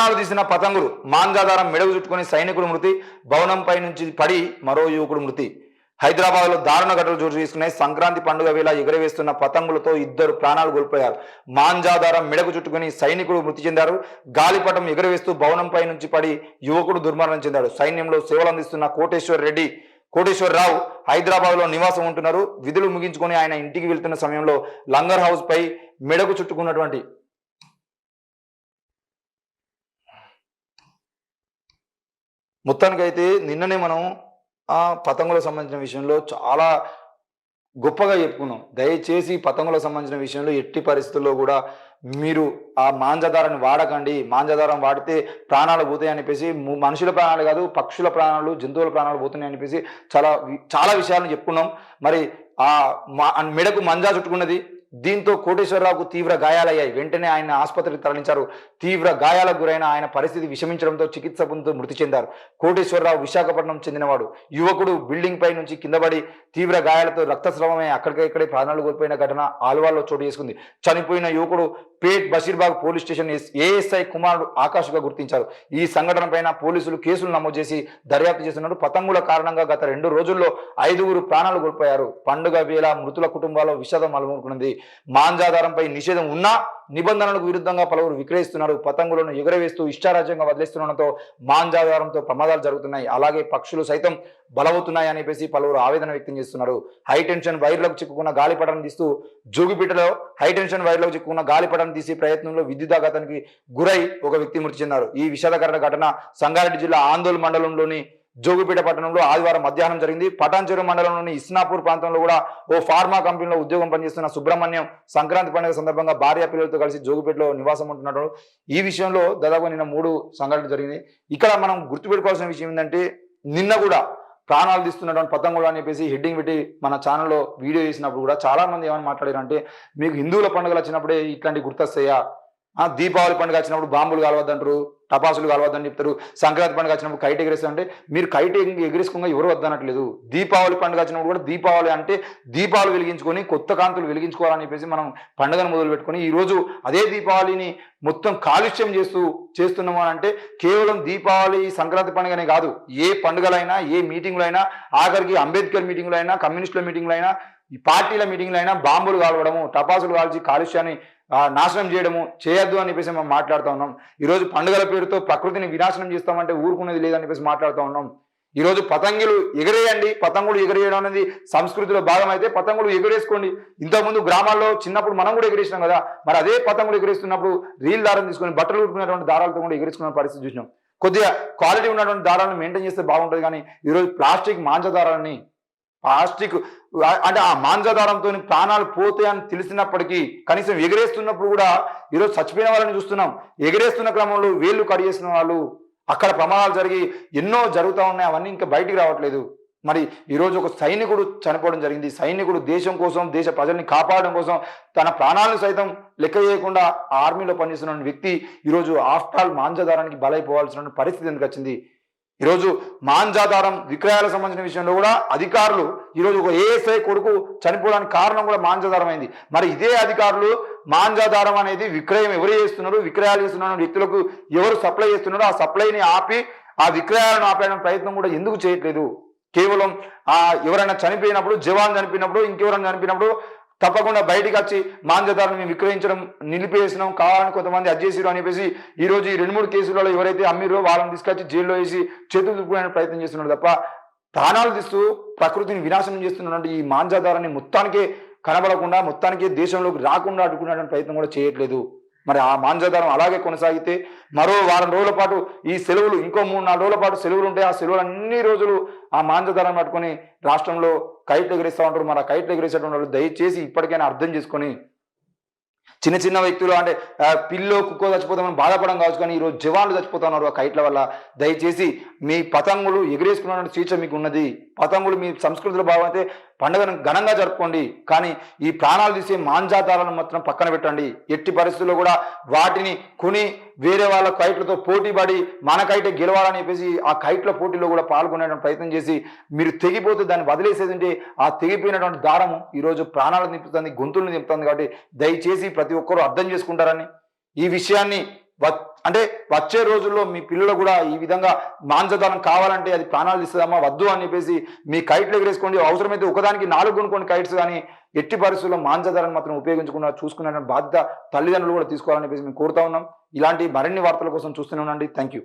ప్రాణాలు తీసిన పతంగులు మాంజాధారం మెడకు చుట్టుకుని సైనికుడు మృతి భవనంపై నుంచి పడి మరో యువకుడు మృతి. హైదరాబాద్లో దారుణ ఘటనలు చోటు చేసుకున్నాయి. సంక్రాంతి పండుగ వేళ ఎగురవేస్తున్న పతంగులతో ఇద్దరు ప్రాణాలు కోల్పోయారు. మాంజాధారం మెడకు చుట్టుకుని సైనికుడు మృతి చెందారు. గాలిపటం ఎగురవేస్తూ భవనంపై నుంచి పడి యువకుడు దుర్మరణం చెందాడు. సైన్యంలో సేవలు అందిస్తున్న కోటేశ్వర్ రెడ్డి కోటేశ్వరరావు హైదరాబాద్లో నివాసం ఉంటున్నారు. విధులు ముగించుకొని ఆయన ఇంటికి వెళ్తున్న సమయంలో లంగర్ హౌస్ పై మెడకు చుట్టుకున్నటువంటి మొత్తానికైతే నిన్ననే మనం ఆ పతంగులకు సంబంధించిన విషయంలో చాలా గొప్పగా చెప్పుకున్నాం. దయచేసి పతంగులకు సంబంధించిన విషయంలో ఎట్టి పరిస్థితుల్లో కూడా మీరు ఆ మాంజదారాన్ని వాడకండి. మాంజదారం వాడితే ప్రాణాలు పోతాయి అనిపేసి మనుషుల ప్రాణాలు కాదు పక్షుల ప్రాణాలు జంతువుల ప్రాణాలు పోతున్నాయి అనిపేసి చాలా వి- చాలా విషయాలను చెప్పుకున్నాం. మరి ఆ మా- మెడకు మంజా చుట్టుకున్నది దీంతో కోటేశ్వరరావుకు తీవ్ర గాయాలయ్యాయి. వెంటనే ఆయన ఆసుపత్రికి తరలించారు. తీవ్ర గాయాలకు గురైన ఆయన పరిస్థితి విషమించడంతో చికిత్స పొందుతూ మృతి చెందారు. కోటేశ్వరరావు విశాఖపట్నం చెందినవాడు. యువకుడు బిల్డింగ్ పై నుంచి కిందపడి తీవ్ర గాయాలతో రక్తస్రావమై అక్కడికక్కడే ప్రాణాలు కోల్పోయిన ఘటన ఆల్వాల్లో చోటు చేసుకుంది. చనిపోయిన యువకుడు పేట్ బషీర్బాగ్ పోలీస్ స్టేషన్ ఎస్- ఏఎస్ఐ కుమారుడు ఆకాష్గా గుర్తించారు. ఈ సంఘటన పైన పోలీసులు కేసులు నమోదు చేసి దర్యాప్తు చేస్తున్నారు. పతంగుల కారణంగా గత రెండు రోజుల్లో ఐదుగురు ప్రాణాలు కోల్పోయారు. పండుగ వేళ మృతుల కుటుంబాల్లో విషాదం అలుముకున్నది మాంజాధారంపై నిషేధం ఉన్నా నిబంధనలకు విరుద్ధంగా పలువురు విక్రయిస్తున్నారు. పతంగులను ఎగురవేస్తూ ఇష్టారాజ్యంగా వదిలేస్తుండటంతో మాంజాధారంతో ప్రమాదాలు జరుగుతున్నాయి. అలాగే పక్షులు సైతం బలవుతున్నాయి అని చెప్పేసి పలువురు ఆవేదన వ్యక్తం చేస్తున్నారు. హైటెన్షన్ వైర్లకు చిక్కుకున్న గాలిపటం తీస్తూ జోగిపీటలో హైటెన్షన్ వైర్లకు చిక్కుకున్న గాలిపటం తీసే ప్రయత్నంలో విద్యుదాఘాతానికి గురై ఒక వ్యక్తి మృతి చెందారు. ఈ విషాదకర ఘటన సంగారెడ్డి జిల్లా ఆందోళన మండలంలోని జోగుపేట పట్టణంలో ఆదివారం మధ్యాహ్నం జరిగింది. పటాన్చెరు మండలంలోని ఇస్నాపూర్ ప్రాంతంలో కూడా ఓ ఫార్మా కంపెనీలో ఉద్యోగం పనిచేస్తున్న సుబ్రహ్మణ్యం సంక్రాంతి పండుగ సందర్భంగా భార్య పిల్లలతో కలిసి జోగుపేటలో నివాసం ఉంటున్నాడు. ఈ విషయంలో దాదాపు నిన్న మూడు సంఘటనలు జరిగింది. ఇక్కడ మనం గుర్తుపెట్టుకోవాల్సిన విషయం ఏంటంటే నిన్న కూడా ప్రాణాలు తీస్తున్నటువంటి పతంగుడు అని చెప్పేసి హెడ్డింగ్ పెట్టి మన ఛానల్లో వీడియో చేసినప్పుడు కూడా చాలా మంది ఏమని మాట్లాడారంటే మీకు హిందువుల పండుగలు వచ్చినప్పుడే ఇట్లాంటి గుర్తొస్తాయా? దీపావళి పండుగ వచ్చినప్పుడు బాంబులు కాలవద్దంటారు టపాసులు కాలవద్దని చెప్తారు సంక్రాంతి పండుగ వచ్చినప్పుడు కైట్ ఎగిరేస్తారంటే మీరు కైట్ ఎగి- ఎగిరేసుకోగా ఎవరు వద్దనట్లేదు. దీపావళి పండుగ వచ్చినప్పుడు కూడా దీపావళి అంటే దీపాలు వెలిగించుకొని కొత్త కాంతులు వెలిగించుకోవాలని చెప్పేసి మనం పండుగను మొదలు పెట్టుకొని ఈ రోజు అదే దీపావళిని మొత్తం కాలుష్యం చేస్తూ చేస్తున్నాము అని అంటే కేవలం దీపావళి సంక్రాంతి పండుగనే కాదు. ఏ పండుగలైనా ఏ మీటింగ్లైనా ఆఖరికి అంబేద్కర్ మీటింగ్లైనా అయినా కమ్యూనిస్టుల మీటింగ్లైనా అయినా ఈ పార్టీల మీటింగ్లు అయినా బాంబులు కాల్వడము టపాసులు కాల్చి కాలుష్యాన్ని నాశనం చేయడము చేయొద్దు అని చెప్పేసి మేము మాట్లాడుతూ ఉన్నాం. ఈరోజు పండుగల పేరుతో ప్రకృతిని వినాశనం చేస్తామంటే ఊరుకునేది లేదని చెప్పేసి మాట్లాడుతూ ఉన్నాం. ఈరోజు పతంగులు ఎగరేయండి. పతంగులు ఎగరేయడం అనేది సంస్కృతిలో భాగం అయితే పతంగులు ఎగరేసుకోండి. ఇంతకుముందు గ్రామాల్లో చిన్నప్పుడు మనం కూడా ఎగరేసినాం కదా. మరి అదే పతంగులు ఎగరేస్తున్నప్పుడు రీల్ దారం తీసుకొని బట్టలు కుట్టుకునేటువంటి దారాలతో కూడా ఎగరేసుకునే పరిస్థితి చూసినాం. కొద్దిగా క్వాలిటీ ఉన్నటువంటి దారాలను మెయింటైన్ చేస్తే బాగుంటుంది కానీ ఈరోజు ప్లాస్టిక్ మాంజ దారాలని ప్లాస్టిక్ అంటే ఆ మాంజాధారంతో ప్రాణాలు పోతాయి అని తెలిసినప్పటికీ కనీసం ఎగిరేస్తున్నప్పుడు కూడా ఈరోజు చచ్చిపోయిన వాళ్ళని చూస్తున్నాం. ఎగిరేస్తున్న క్రమంలో వేళ్ళు కడిగేసిన వాళ్ళు అక్కడ ప్రమాదాలు జరిగి ఎన్నో జరుగుతూ ఉన్నాయి అవన్నీ ఇంకా బయటికి రావట్లేదు. మరి ఈరోజు ఒక సైనికుడు చనిపోవడం జరిగింది. సైనికుడు దేశం కోసం దేశ ప్రజల్ని కాపాడడం కోసం తన ప్రాణాలను సైతం లెక్క చేయకుండా ఆర్మీలో పనిచేస్తున్న వ్యక్తి ఈరోజు ఆఫ్టర్ ఆల్ మాంజాధారానికి బలైపోవాల్సిన పరిస్థితి ఎందుకు వచ్చింది? ఈరోజు మాంజాధారం విక్రయాలకు సంబంధించిన విషయంలో కూడా అధికారులు ఈరోజు ఒక ఏఎస్ఐ కొడుకు చనిపోవడానికి కారణం కూడా మాంజాధారం అయింది మరి ఇదే అధికారులు మాంజాధారం అనేది విక్రయం ఎవరు చేస్తున్నారు విక్రయాలు చేస్తున్న వ్యక్తులకు ఎవరు సప్లై చేస్తున్నారో ఆ సప్లైని ఆపి ఆ విక్రయాలను ఆపేయడం ప్రయత్నం కూడా ఎందుకు చేయట్లేదు? కేవలం ఆ ఎవరైనా చనిపోయినప్పుడు జవాన్ చనిపోయినప్పుడు ఇంకెవరైనా చనిపోయినప్పుడు తప్పకుండా బయటికి వచ్చి మాంజదారుని మేము విక్రయించడం నిలిపేసినాం కావాలని కొంతమంది అజ్జేసిరు అని చెప్పేసి ఈ రోజు ఈ రెండు మూడు కేసులలో ఎవరైతే అమ్మిరో వాళ్ళని తీసుకొచ్చి జైల్లో వేసి చేతులు దుప్పుకోవడానికి ప్రయత్నం చేస్తున్నారు తప్ప ప్రాణాలు తీస్తూ ప్రకృతిని వినాశనం చేస్తున్నటువంటి ఈ మాంజాదారాన్ని మొత్తానికే కనబడకుండా మొత్తానికి దేశంలోకి రాకుండా అడ్డుకునేటువంటి ప్రయత్నం కూడా చేయట్లేదు. మరి ఆ మాంజాదారం అలాగే కొనసాగితే మరో వారం రోజుల పాటు ఈ సెలవులు ఇంకో మూడు నాలుగు రోజుల పాటు సెలవులు ఉంటాయి. ఆ సెలవులు అన్ని రోజులు ఆ మాంజాధారం పట్టుకొని రాష్ట్రంలో కైట్లు ఎగిరిస్తూ ఉంటారు. మన కైట్లు ఎగిరేసేటువంటి వాళ్ళు దయచేసి ఇప్పటికైనా అర్థం చేసుకొని చిన్న చిన్న వ్యక్తులు అంటే పిల్లో కుక్కో చచ్చిపోతామని బాధపడడం కావచ్చు కానీ ఈరోజు జవాన్లు చచ్చిపోతున్నారు ఆ కైట్ల వల్ల. దయచేసి మీ పతంగులు ఎగిరేసుకున్న స్వేచ్ఛ మీకు ఉన్నది. పతంగులు మీ సంస్కృతిలో భాగమైతే అయితే పండుగను ఘనంగా జరుపుకోండి. కానీ ఈ ప్రాణాలు తీసే మాంజాతాలను మాత్రం పక్కన పెట్టండి. ఎట్టి పరిస్థితుల్లో కూడా వాటిని కొని వేరే వాళ్ళ కైట్లతో పోటీ పడి మన కైటే గెలవాలని చెప్పేసి ఆ కైట్ల పోటీలో కూడా పాల్గొనేటువంటి ప్రయత్నం చేసి మీరు తెగిపోతే దాన్ని వదిలేసేది ఉంటే ఆ తెగిపోయినటువంటి దారము ఈరోజు ప్రాణాలను నింపుతుంది గొంతులను నింపుతుంది కాబట్టి దయచేసి ప్రతి ఒక్కరూ అర్థం చేసుకుంటారని ఈ విషయాన్ని అంటే వచ్చే రోజుల్లో మీ పిల్లలు కూడా ఈ విధంగా మాంసదానం కావాలంటే అది ప్రాణాలు ఇస్తుందమ్మా వద్దు అని చెప్పేసి మీ కైట్లు ఎగరేసుకోండి. అవసరమైతే ఒకదానికి నాలుగు కొనుక్కోండి కైట్స్ కానీ ఎట్టి పరిస్థితుల్లో మాంసధారాన్ని మాత్రం ఉపయోగించకుండా చూసుకునే బాధ్యత తల్లిదండ్రులు కూడా తీసుకోవాలని చెప్పేసి మేము కోరుతా ఉన్నాం. ఇలాంటి మరిన్ని వార్తల కోసం చూస్తూనే ఉండండి. Thank you